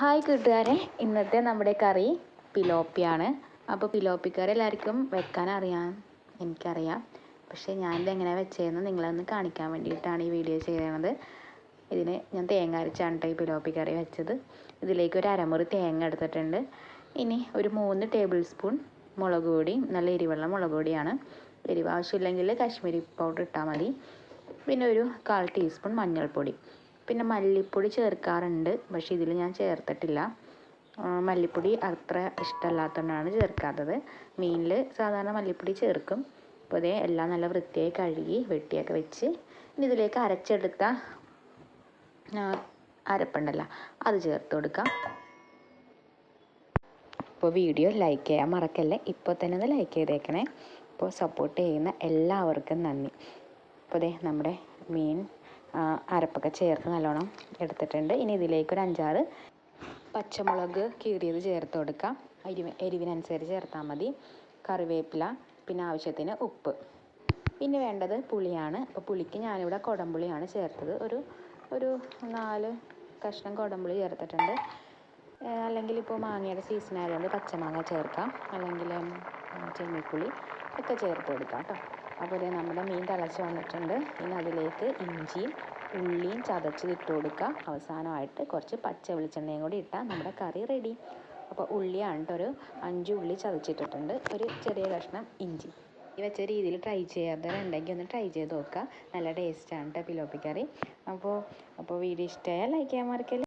Hi കൂട്ടുകാരെ ഇന്നത്തെ നമ്മുടെ കറി പിലോപ്പിയാണ്. അപ്പോൾ പിലോപ്പി കറി എല്ലാവർക്കും വെക്കാൻ അറിയാം എനിക്കറിയാം. പക്ഷേ ഞാനിത് എങ്ങനെ വെച്ചതെന്ന് നിങ്ങളൊന്ന് കാണിക്കാൻ വേണ്ടിയിട്ടാണ് ഈ വീഡിയോ ചെയ്യുന്നത് ഇതിന് ഞാൻ തേങ്ങ അരച്ചാണ് കേട്ടോ ഈ പിലോപ്പി കറി വെച്ചത്. ഇതിലേക്ക് ഒരു അരമുറി തേങ്ങ എടുത്തിട്ടുണ്ട്. ഇനി ഒരു മൂന്ന് ടേബിൾ സ്പൂൺ മുളക് പൊടി നല്ല എരിവുള്ള മുളക് പൊടിയാണ്. എരിവ് ആവശ്യമില്ലെങ്കിൽ കാശ്മീരി പൗഡർ ഇട്ടാൽ മതി. പിന്നെ ഒരു കാൽ ടീസ്പൂൺ മഞ്ഞൾപ്പൊടി. പിന്നെ മല്ലിപ്പൊടി ചേർക്കാറുണ്ട് പക്ഷേ ഇതിൽ ഞാൻ ചേർത്തിട്ടില്ല. മല്ലിപ്പൊടി അത്ര ഇഷ്ടമല്ലാത്തതുകൊണ്ടാണ് ചേർക്കാത്തത്. മീനിൽ സാധാരണ മല്ലിപ്പൊടി ചേർക്കും. അപ്പോൾ ഇതേ എല്ലാം നല്ല വൃത്തിയായി കഴുകി വെട്ടിയൊക്കെ വെച്ച് ഇനി ഇതിലേക്ക് അരച്ചെടുത്ത അരപ്പുണ്ടല്ലോ അത് ചേർത്ത് കൊടുക്കാം. അപ്പോൾ വീഡിയോ ലൈക്ക് ചെയ്യാൻ മറക്കല്ലേ? ഇപ്പോൾ തന്നെ ഒന്ന് ലൈക്ക് ചെയ്തേക്കണേ. അപ്പോൾ സപ്പോർട്ട് ചെയ്യുന്ന എല്ലാവർക്കും നന്ദി. അപ്പോൾ ദേ നമ്മുടെ മീൻ അരപ്പൊക്കെ ചേർത്ത് നല്ലോണം എടുത്തിട്ടുണ്ട്. ഇനി ഇതിലേക്ക് ഒരു അഞ്ചാറ് പച്ചമുളക് കീറിയത് ചേർത്ത് കൊടുക്കാം. എരിവ് എരിവിനനുസരിച്ച് ചേർത്താൽ മതി. കറിവേപ്പില പിന്നെ ആവശ്യത്തിന് ഉപ്പ്. പിന്നെ വേണ്ടത് പുളിയാണ്. അപ്പോൾ പുളിക്ക് ഞാനിവിടെ കുടംപുളിയാണ് ചേർത്തത്. ഒരു ഒരു നാല് കഷ്ണം കുടംപുളി ചേർത്തിട്ടുണ്ട്. അല്ലെങ്കിൽ ഇപ്പോൾ മാങ്ങയുടെ സീസൺ ആയതുകൊണ്ട് പച്ചമാങ്ങ ചേർക്കാം. അല്ലെങ്കിൽ ഉം, ചെമ്മിപ്പുളി ഒക്കെ ചേർത്ത് കൊടുക്കാം കേട്ടോ അപ്പോൾ നമ്മുടെ മീൻ തിളച്ച് വന്നിട്ടുണ്ട്. ഇനി അതിലേക്ക് ഇഞ്ചിയും ഉള്ളിയും ചതച്ചിട്ട് കൊടുക്കുക. അവസാനമായിട്ട് കുറച്ച് പച്ച വെളിച്ചെണ്ണയും കൂടി ഇട്ടാൽ നമ്മുടെ കറി റെഡി അപ്പോൾ ഉള്ളിയാണ് ഒരു അഞ്ച് ഉള്ളി ചതച്ചിട്ടിട്ടുണ്ട്. ഒരു ചെറിയ കഷ്ണം ഇഞ്ചി. ഈ വെച്ച രീതിയിൽ ട്രൈ ചെയ്യാത്തവരുണ്ടെങ്കിൽ ഒന്ന് ട്രൈ ചെയ്ത് നോക്കുക. നല്ല ടേസ്റ്റാണ് കേട്ടോ പിലോപ്പി കറി അപ്പോൾ അപ്പോൾ വീഡിയോ ഇഷ്ടമായാൽ ലൈക്ക് ചെയ്യാൻ മറക്കല്ലേ.